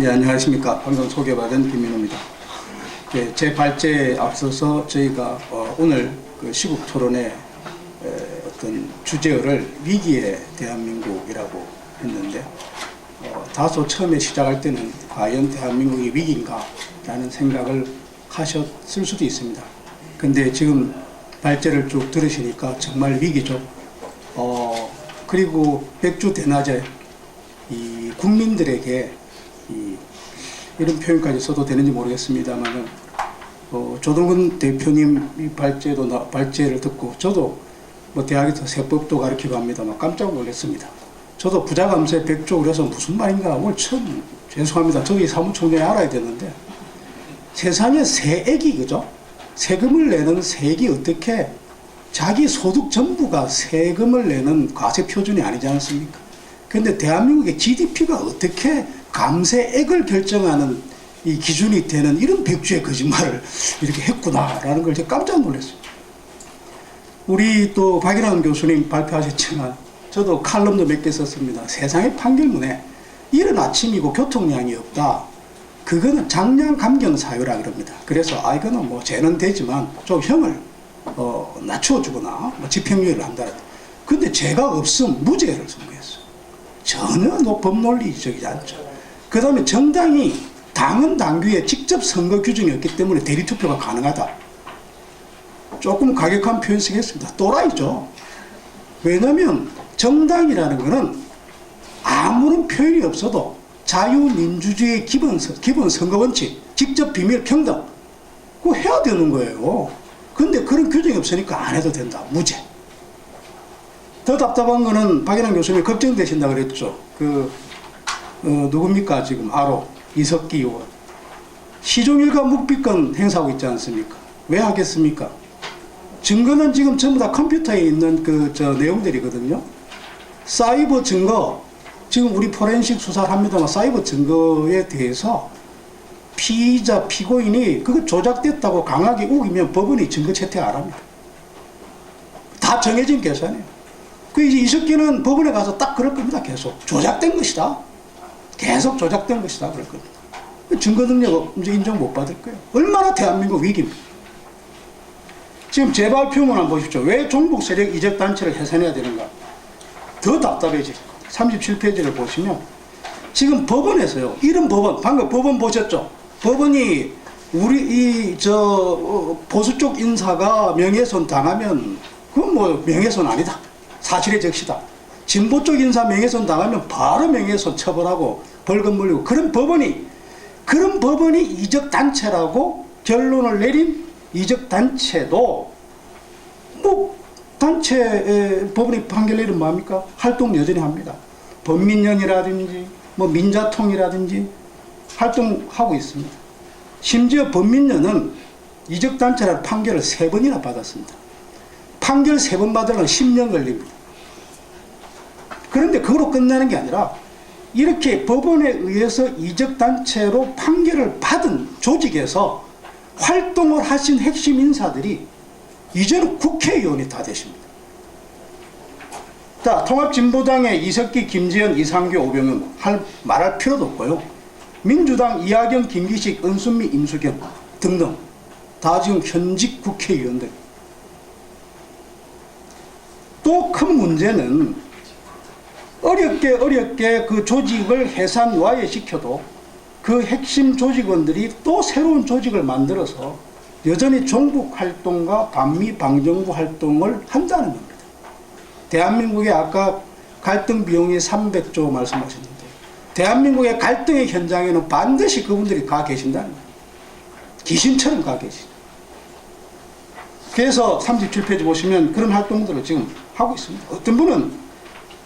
예, 안녕하십니까. 방금 소개받은 김민호입니다. 예, 제 발제에 앞서서 저희가 어, 오늘 그 시국 토론의 에, 어떤 주제어를 위기의 대한민국이라고 했는데 어, 다소 처음에 시작할 때는 과연 대한민국이 위기인가 라는 생각을 하셨을 수도 있습니다. 근데 지금 발제를 쭉 들으시니까 정말 위기죠. 어, 그리고 백주 대낮에 이 국민들에게 이 이런 표현까지 써도 되는지 모르겠습니다만은 어, 조동근 대표님 이 발제도 나, 발제를 듣고 저도 뭐 대학에서 세법도 가르치고 합니다만 깜짝 놀랐습니다. 저도 부자감세 백조 그래서 무슨 말인가 오늘 처음 죄송합니다. 저기 사무총장이 알아야 되는데 세상에 세액이 그죠? 세금을 내는 세액이 어떻게 자기 소득 전부가 세금을 내는 과세 표준이 아니지 않습니까? 근데 대한민국의 GDP가 어떻게 감세액을 결정하는 이 기준이 되는 이런 백주의 거짓말을 이렇게 했구나라는 걸 제가 깜짝 놀랐어요. 우리 또 박일환 교수님 발표하셨지만 저도 칼럼도 몇 개 썼습니다. 세상의 판결문에 이른 아침이고 교통량이 없다. 그거는 장량 감경 사유라 그럽니다. 그래서 아 이거는 뭐 죄는 되지만 좀 형을 어, 낮추어 주거나 뭐 집행유예를 한다. 근데 죄가 없음 무죄를 선고했어요. 전혀 노- 법논리적이지 않죠. 그 다음에 정당이 당은 당규에 직접 선거 규정이 없기 때문에 대리투표가 가능하다. 조금 가격한 표현 쓰겠습니다. 또라이죠. 왜냐하면 정당이라는 것은 아무런 표현이 없어도 자유민주주의의 기본, 선- 기본 선거 원칙, 직접 비밀 평등, 그거 해야 되는 거예요. 근데 그런 규정이 없으니까 안 해도 된다. 무죄. 더 답답한 거는 박인환 교수님이 걱정되신다 그랬죠. 그, 어, 누굽니까 지금 아로 이석기 의원. 시종일관 묵비권 행사하고 있지 않습니까? 왜 하겠습니까? 증거는 지금 전부 다 컴퓨터에 있는 그 저 내용들이거든요. 사이버 증거, 지금 우리 포렌식 수사를 합니다만 사이버 증거에 대해서 피의자, 피고인이 그거 조작됐다고 강하게 우기면 법원이 증거 채택 안 합니다. 다 정해진 계산이에요. 그 이제 이석기는 법원에 가서 딱 그럴 겁니다. 계속 조작된 것이다. 계속 조작된 것이다. 그럴 겁니다. 그 증거 능력 인정 못 받을 거예요. 얼마나 대한민국 위기입니까? 지금 재발 표문 한번 보십시오. 왜 종북 세력 이적 단체를 해산해야 되는가? 더 답답해지. 37페이지를 보시면 지금 법원에서요. 이런 법원 방금 법원 보셨죠? 법원이 우리 이 저 보수 쪽 인사가 명예훼손 당하면 그건 뭐 명예훼손 아니다. 사실의 적시다. 진보 쪽 인사 명예훼손 당하면 바로 명예훼손 처벌하고 벌금 물리고 그런 법원이 그런 법원이 이적 단체라고 결론을 내린 이적 단체도 뭐 단체 법원이 판결 내리면 뭐합니까? 활동 여전히 합니다. 범민련이라든지 뭐 민자통이라든지 활동하고 있습니다. 심지어 범민련은 이적 단체라는 판결을 세 번이나 받았습니다. 판결 세 번 받으려면 10년 걸립니다. 그런데 그거로 끝나는 게 아니라 이렇게 법원에 의해서 이적 단체로 판결을 받은 조직에서 활동을 하신 핵심 인사들이 이제는 국회의원이 다 되십니다. 자, 통합진보당의 이석기, 김재현, 이상규, 오병은 할, 말할 필요도 없고요. 민주당 이하경, 김기식, 은순미, 임수경 등등 다 지금 현직 국회의원들. 또 큰 문제는 어렵게 어렵게 그 조직을 해산 와해시켜도 그 핵심 조직원들이 또 새로운 조직을 만들어서 여전히 종북 활동과 반미 방정부 활동을 한다는 겁니다. 대한민국의 아까 갈등 비용이 300조 말씀하셨는데 대한민국의 갈등의 현장에는 반드시 그분들이 가 계신다는 거예요. 귀신처럼 가 계시. 그래서 37페이지 보시면 그런 활동들을 지금 하고 있습니다. 어떤 분은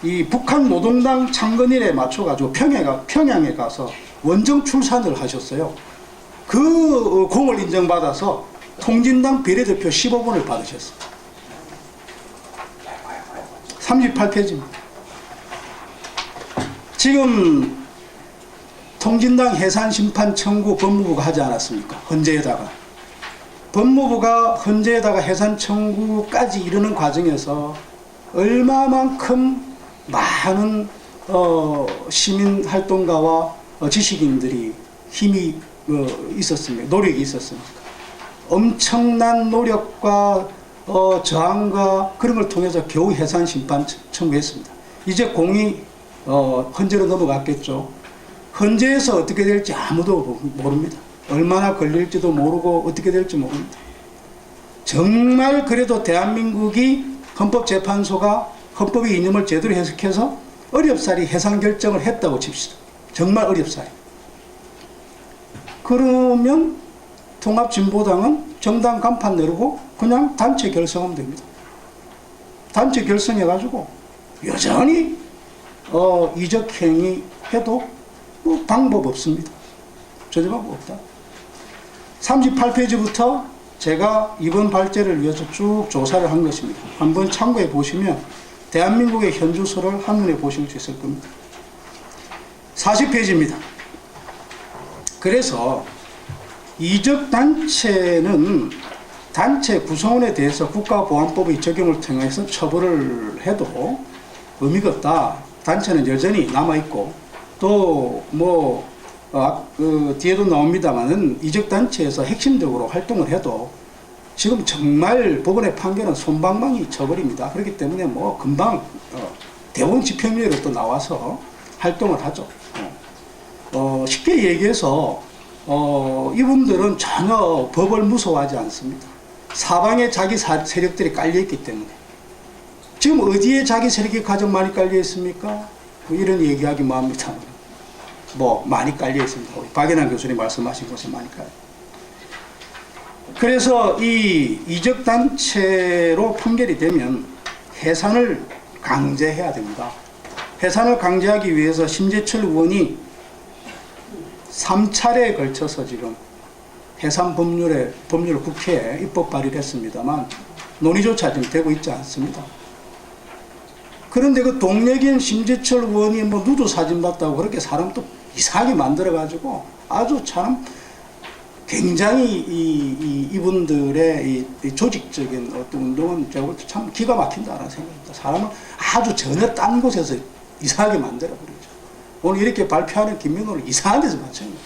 이 북한 노동당 창건일에 맞춰가지고 평양에, 가- 평양에 가서 원정 출산을 하셨어요. 그 어, 공을 인정받아서 통진당 비례대표 15번을 받으셨어요. 38페이지입니다. 지금 통진당 해산 심판 청구 법무부가 하지 않았습니까? 헌재에다가. 법무부가 헌재에다가 해산 청구까지 이르는 과정에서 얼마만큼 많은 어, 시민 활동가와 어, 지식인들이 힘이 어, 있었습니까? 노력이 있었습니까? 엄청난 노력과 어, 저항과 그런 걸 통해서 겨우 해산 심판 청- 청구했습니다. 이제 공이 어, 헌재로 넘어갔겠죠. 헌재에서 어떻게 될지 아무도 모릅니다. 얼마나 걸릴지도 모르고 어떻게 될지 모릅니다. 정말 그래도 대한민국이 헌법재판소가 헌법의 이념을 제대로 해석해서 어렵사리 해상 결정을 했다고 칩시다. 정말 어렵사리. 그러면 통합진보당은 정당 간판 내르고 그냥 단체 결성하면 됩니다. 단체 결성해가지고 여전히 어, 이적행위 해도 뭐 방법 없습니다. 전혀 방법 없다. 38페이지부터 제가 이번 발제를 위해서 쭉 조사를 한 것입니다. 한번 참고해 보시면 대한민국의 현주소를 한눈에 보실 수 있을 겁니다. 40페이지입니다. 그래서 이적 단체는 단체 구성원에 대해서 국가보안법의 적용을 통해서 처벌을 해도 의미가 없다. 단체는 여전히 남아있고 또뭐 어, 그 뒤에도 나옵니다만은 이적 단체에서 핵심적으로 활동을 해도 지금 정말 법원의 판결은 손방망이 쳐버립니다. 그렇기 때문에 뭐 금방 어, 대법원 집행유예로 또 나와서 활동을 하죠. 어, 어, 쉽게 얘기해서 어, 이분들은 전혀 법을 무서워하지 않습니다. 사방에 자기 사- 세력들이 깔려 있기 때문에 지금 어디에 자기 세력이 가장 많이 깔려 있습니까? 뭐 이런 얘기하기 뭐합니다. 뭐 많이 깔려 있습니다. 우리 박연한 교수님 말씀하신 것이 많이 깔려. 그래서 이 이적 단체로 판결이 되면 해산을 강제해야 됩니다. 해산을 강제하기 위해서 심재철 의원이 3차례에 걸쳐서 지금 해산 법률에 법률 국회에 입법 발의를 했습니다만 논의조차 지금 되고 있지 않습니다. 그런데 그 동력인 심재철 의원이 뭐 누드 사진 봤다고 그렇게 사람 또 이상하게 만들어 가지고 아주 참 굉장히 이, 이 이분들의 이, 이 조직적인 어떤 운동은 제가 참 기가 막힌다라는 생각입니다. 사람은 아주 전혀 딴 곳에서 이상하게 만들어 버리죠. 오늘 이렇게 발표하는 김민호를 이상한 데서 맞춥니다.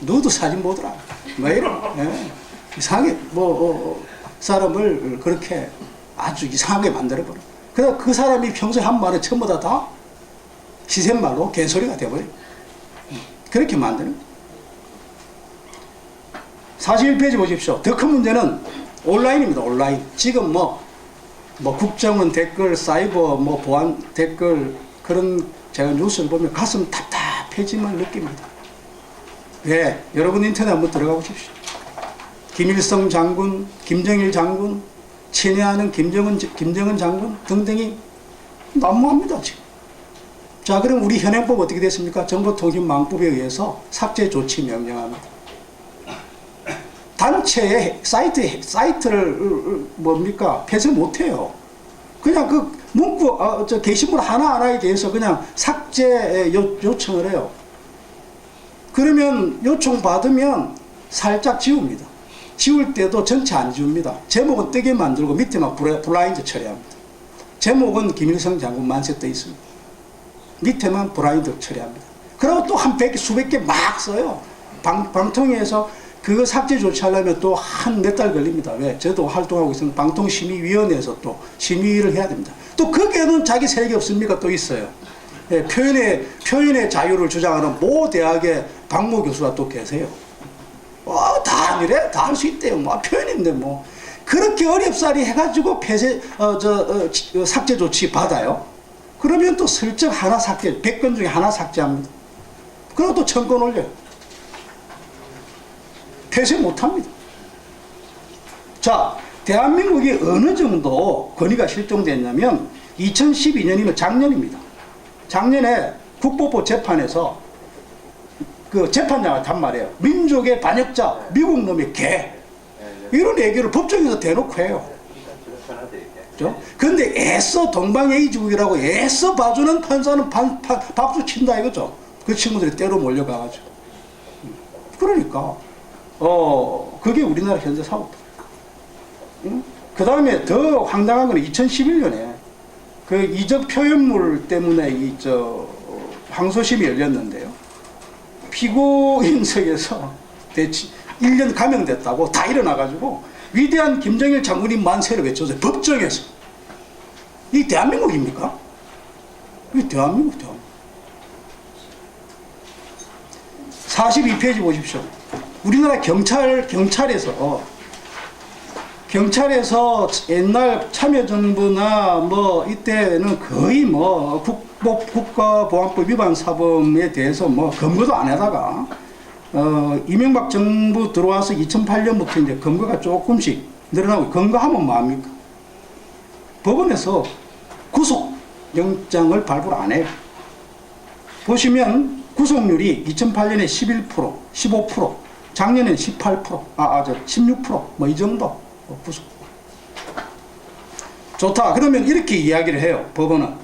누드 사진 보더라. 뭐 이런 예. 이상하게 뭐 어, 어, 사람을 그렇게 아주 이상하게 만들어 버려. 그래서 그 사람이 평소에 한 말은 전부 다 다 시샘말로 개소리가 돼버려. 그렇게 만드는 거예요. 41페이지 보십시오. 더 큰 문제는 온라인입니다. 온라인. 지금 뭐, 뭐 국정원 댓글, 사이버 뭐 보안 댓글 그런 제가 뉴스를 보면 가슴 답답해짐을 느낍니다. 왜? 여러분 인터넷 한번 들어가 보십시오. 김일성 장군, 김정일 장군, 친애하는 김정은, 김정은 장군 등등이 난무합니다, 지금. 자, 그럼 우리 현행법 어떻게 됐습니까? 정보통신망법에 의해서 삭제 조치 명령합니다. 단체의 사이트, 사이트를 뭡니까? 폐쇄 못해요. 그냥 그 문구, 어, 저 게시물 하나 하나에 대해서 그냥 삭제 요, 요청을 해요. 그러면 요청 받으면 살짝 지웁니다. 지울 때도 전체 안 지웁니다. 제목은 뜨게 만들고 밑에 막 블라- 블라인드 처리합니다. 제목은 김일성 장군 만세 떠 있습니다. 밑에만 브라인드 처리합니다. 그리고 또 한 백 개, 수백 개 막 써요. 방, 방통위에서 그거 삭제 조치하려면 또 한 몇 달 걸립니다. 왜? 저도 활동하고 있으면 방통심의위원회에서 또 심의를 해야 됩니다. 또 거기에는 자기 세력이 없습니까? 또 있어요. 예, 표현의, 표현의 자유를 주장하는 모 대학의 박모 교수가 또 계세요. 와, 다 아니래? 다 할 수 있대요. 뭐, 표현인데 뭐. 그렇게 어렵사리 해가지고 폐쇄, 어, 저, 어, 지- 어, 삭제 조치 받아요. 그러면 또 슬쩍 하나 삭제, 100건 중에 하나 삭제합니다. 그리고 또 천건 올려요. 폐쇄 못 합니다. 자, 대한민국이 어느 정도 권위가 실종됐냐면 2012년이면 작년입니다. 작년에 국보법 재판에서 그 재판장을 단 말이에요. 민족의 반역자, 미국 놈의 개. 이런 얘기를 법정에서 대놓고 해요. 그죠? 근데 애써 동방에이지국이라고 애써 봐주는 판사는 반, 파- 박수 친다 이거죠. 그 친구들이 때로 몰려가가지고. 그러니까, 어, 그게 우리나라 현재 사고입니다. 그 다음에 더 황당한 건 2011년에 그 이적 표현물 때문에 이, 저, 항소심이 열렸는데요. 피고인석에서 대치 1년 감형됐다고 다 일어나가지고 위대한 김정일 장군님 만세를 외쳐서 법정에서 이 대한민국입니까? 이 대한민국 대한민국 42페이지 보십시오. 우리나라 경찰 경찰에서 경찰에서 옛날 참여정부나 뭐 이때는 거의 뭐 국보, 국가보안법 위반 사범에 대해서 뭐 검거도 안 하다가 어, 이명박 정부 들어와서 2008년부터 이제 검거가 조금씩 늘어나고 검거하면 뭐합니까? 법원에서 구속 영장을 발부를 안 해요. 보시면 구속률이 2008년에 11%, 15%, 작년엔 18%, 아, 아, 저 16%뭐 이 정도 어, 구속. 좋다. 그러면 이렇게 이야기를 해요. 법원은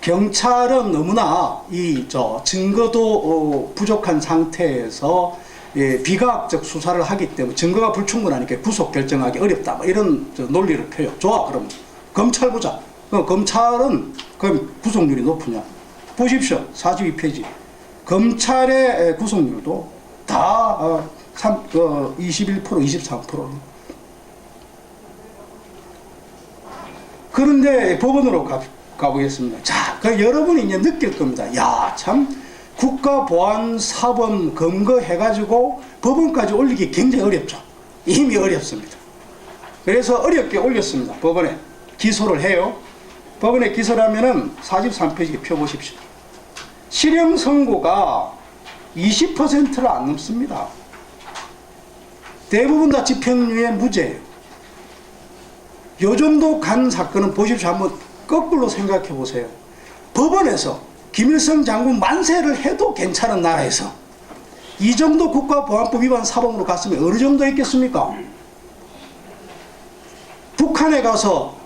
경찰은 너무나 이 저 증거도 어, 부족한 상태에서 예, 비과학적 수사를 하기 때문에 증거가 불충분하니까 구속 결정하기 어렵다. 뭐 이런 저 논리를 펴요. 좋아. 그럼 검찰 보자. 그럼 검찰은 그럼 구속률이 높으냐? 보십시오. 42페이지. 검찰의 에, 구속률도 다 어, 3, 어, 21%, 23%. 그런데 법원으로 가, 가보겠습니다. 자, 그 여러분이 이제 느낄 겁니다. 야, 참 국가보안사범 검거해가지고 법원까지 올리기 굉장히 어렵죠. 이미 어렵습니다. 그래서 어렵게 올렸습니다. 법원에 기소를 해요. 법원에 기소를 하면은 43페이지 펴보십시오. 실형 선고가 20%를 안 넘습니다. 대부분 다 집행유예 무죄예요. 요 정도 간 사건은 보십시오. 한번 거꾸로 생각해 보세요. 법원에서 김일성 장군 만세를 해도 괜찮은 나라에서 이 정도 국가보안법 위반 사범으로 갔으면 어느 정도 했겠습니까? 북한에 가서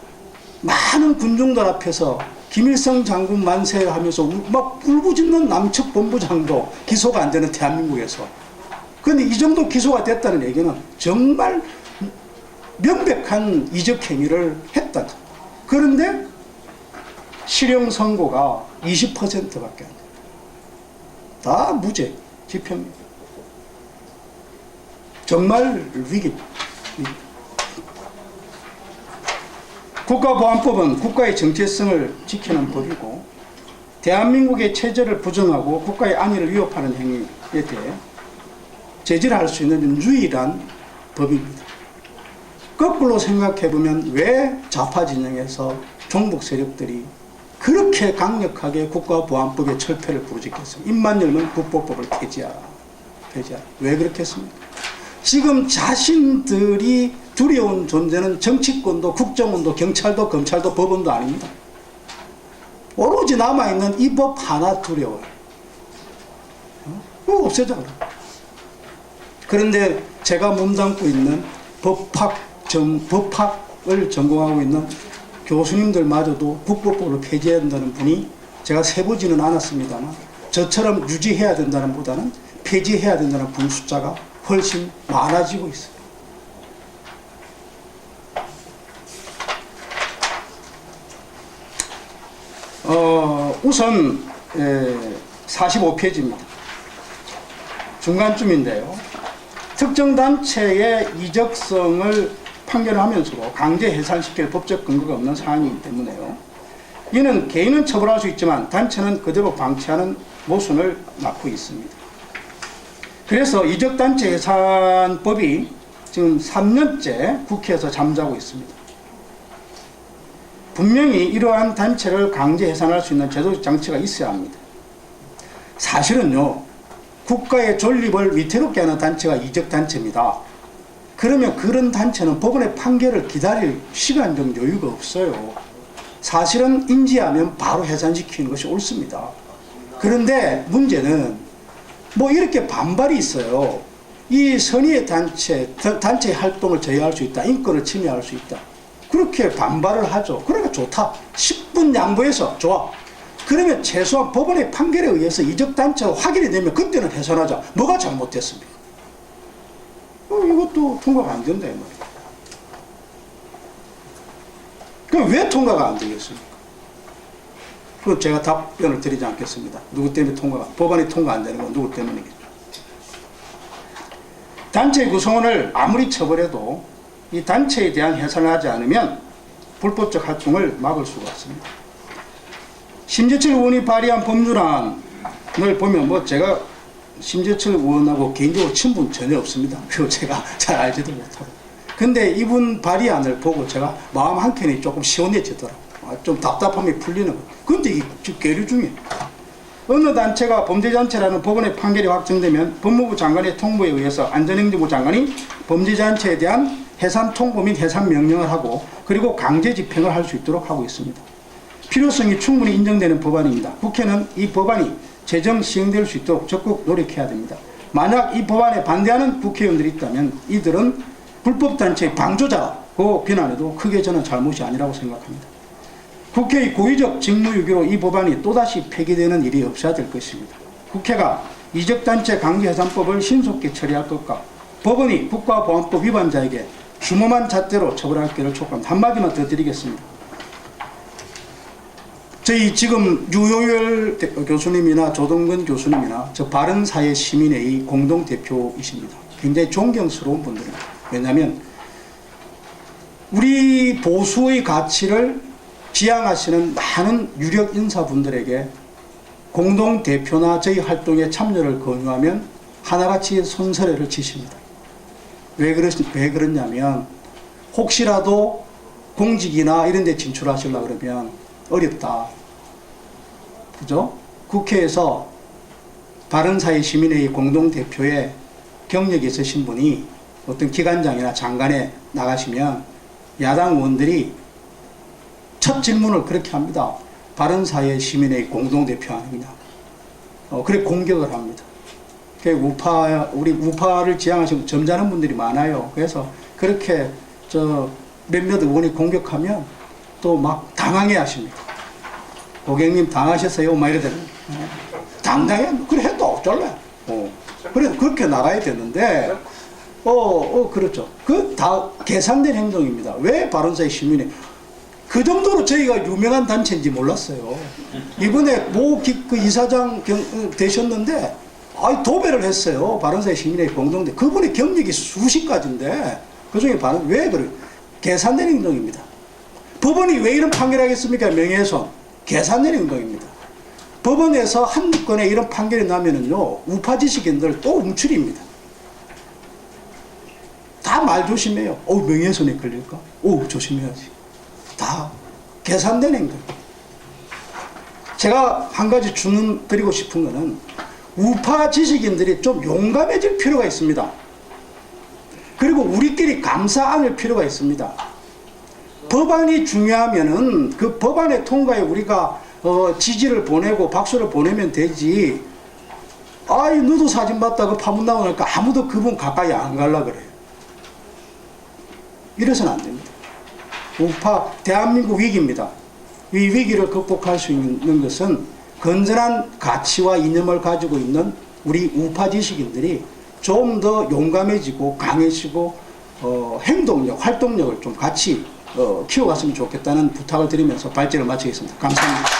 많은 군중들 앞에서 김일성 장군 만세 하면서 우- 막 울부짖는 남측 본부장도 기소가 안 되는 대한민국에서 그런데 이 정도 기소가 됐다는 얘기는 정말 명백한 이적 행위를 했다. 그런데 실형 선고가 20%밖에 안 돼. 다 무죄, 집행. 정말. 위기. 국가보안법은 국가의 정체성을 지키는 법이고 대한민국의 체제를 부정하고 국가의 안위를 위협하는 행위에 대해 제지를 할수 있는 유일한 법입니다. 거꾸로 생각해 보면 왜 좌파 진영에서 종북 세력들이 그렇게 강력하게 국가보안법의 철폐를 부르짖겠습니까? 입만 열면 국보법을 폐지하라. 폐지하라. 왜 그렇게 했습니까? 지금 자신들이 두려운 존재는 정치권도 국정원도 경찰도 검찰도 법원도 아닙니다. 오로지 남아있는 이 법 하나 두려워요. 어? 없애자 그래. 그런데 제가 몸담고 있는 법학 전 법학을 전공하고 있는 교수님들마저도 국법법을 폐지해야 된다는 분이 제가 세보지는 않았습니다만 저처럼 유지해야 된다는 보다는 폐지해야 된다는 분 숫자가 훨씬 많아지고 있어요. 어, 우선 에, 45페이지입니다. 중간쯤인데요. 특정 단체의 이적성을 판결하면서도 강제 해산시킬 법적 근거가 없는 사안이기 때문에요. 이는 개인은 처벌할 수 있지만 단체는 그대로 방치하는 모순을 낳고 있습니다. 그래서 이적단체 해산법이 지금 3년째 국회에서 잠자고 있습니다. 분명히 이러한 단체를 강제 해산할 수 있는 제도적 장치가 있어야 합니다. 사실은요, 국가의 존립을 위태롭게 하는 단체가 이적단체입니다. 그러면 그런 단체는 법원의 판결을 기다릴 시간적 여유가 없어요. 사실은 인지하면 바로 해산시키는 것이 옳습니다. 그런데 문제는 뭐 이렇게 반발이 있어요. 이 선의의 단체, 단체 활동을 제어할 수 있다. 인권을 침해할 수 있다. 그렇게 반발을 하죠. 그러니까 좋다. 10분 양보해서 좋아. 그러면 최소한 법원의 판결에 의해서 이적단체가 확인이 되면 그때는 해산하자. 뭐가 잘못됐습니까? 어, 이것도 통과가 안 된다, 이 말이에요. 그럼 왜 통과가 안 되겠습니까? 그럼 제가 답변을 드리지 않겠습니다. 누구 때문에 통과가, 법안이 통과 안 되는 건 누구 때문이겠죠. 단체 구성원을 아무리 처벌해도 이 단체에 대한 해산을 하지 않으면 불법적 활동을 막을 수가 없습니다. 심재철 의원이 발의한 법률안을 보면 뭐 제가 심재철 의원하고 개인적으로 친분 전혀 없습니다. 그리고 제가 잘 알지도 못하고. 근데 이분 발의안을 보고 제가 마음 한켠이 조금 시원해지더라고요. 아, 좀 답답함이 풀리는 거예요. 근데 이게 계류 중이에요. 어느 단체가 범죄단체라는 법원의 판결이 확정되면 법무부 장관의 통보에 의해서 안전행정부 장관이 범죄단체에 대한 해산 통보 및 해산 명령을 하고 그리고 강제 집행을 할 수 있도록 하고 있습니다. 필요성이 충분히 인정되는 법안입니다. 국회는 이 법안이 제정 시행될 수 있도록 적극 노력해야 됩니다. 만약 이 법안에 반대하는 국회의원들이 있다면 이들은 불법단체의 방조자고 비난해도 크게 저는 잘못이 아니라고 생각합니다. 국회의 고의적 직무유기로 이 법안이 또다시 폐기되는 일이 없어야 될 것입니다. 국회가 이적단체 강제해산법을 신속히 처리할 것과 법원이 국가보안법 위반자에게 주범한 잣대로 처벌할 기를 촉구합니다. 한마디만 더 드리겠습니다. 저희 지금 유효열 대- 교수님이나 조동근 교수님이나 저 바른사회 시민회의 공동대표이십니다. 굉장히 존경스러운 분들입니다. 왜냐하면 우리 보수의 가치를 지향하시는 많은 유력 인사분들에게 공동대표나 저희 활동에 참여를 권유하면 하나같이 손서래를 치십니다. 왜, 그러, 왜 그러냐면 혹시라도 공직이나 이런 데 진출하시려고 그러면 어렵다. 그죠? 국회에서 바른사회 시민회의 공동대표에 경력이 있으신 분이 어떤 기관장이나 장관에 나가시면 야당 의원들이 첫 질문을 그렇게 합니다. 바른사회 시민회의 공동대표 아니냐. 어, 그래 공격을 합니다. 그 우파, 우리 우파를 지향하시는 점잖은 분들이 많아요. 그래서 그렇게 저 몇몇 의원이 공격하면 또 막 당황해 하십니다. 고객님 당하셨어요? 막 이러더니 당당해. 그래 해도 어쩔래. 어. 그래 그렇게 나가야 되는데 어, 어 그렇죠. 그 다 계산된 행동입니다. 왜 바른사회 시민회 그 정도로 저희가 유명한 단체인지 몰랐어요. 이번에 모그 이사장 경, 어, 되셨는데 아이 도배를 했어요. 바른사회 시민회 공동대. 그분의 경력이 수십 가지인데 그중에 바른 왜 그래? 계산된 행동입니다. 법원이 왜 이런 판결하겠습니까? 명예훼손 계산된 행동입니다. 법원에서 한 건에 이런 판결이 나면은요, 우파 지식인들 또 움츠립니다. 다 말 조심해요. 어, 명예훼손에 걸릴까? 오, 조심해야지. 다 계산된 행동. 제가 한 가지 주문 드리고 싶은 거는 우파 지식인들이 좀 용감해질 필요가 있습니다. 그리고 우리끼리 감사 안을 필요가 있습니다. 법안이 중요하면은 그 법안의 통과에 우리가 어, 지지를 보내고 박수를 보내면 되지. 아이 너도 사진 봤다고 파문 나오니까 아무도 그분 가까이 안 갈라 그래요. 이래서는 안 됩니다. 우파 대한민국 위기입니다. 이 위기를 극복할 수 있는 것은 건전한 가치와 이념을 가지고 있는 우리 우파 지식인들이 좀 더 용감해지고 강해지고 어, 행동력, 활동력을 좀 같이 어, 키워갔으면 좋겠다는 부탁을 드리면서 발제를 마치겠습니다. 감사합니다.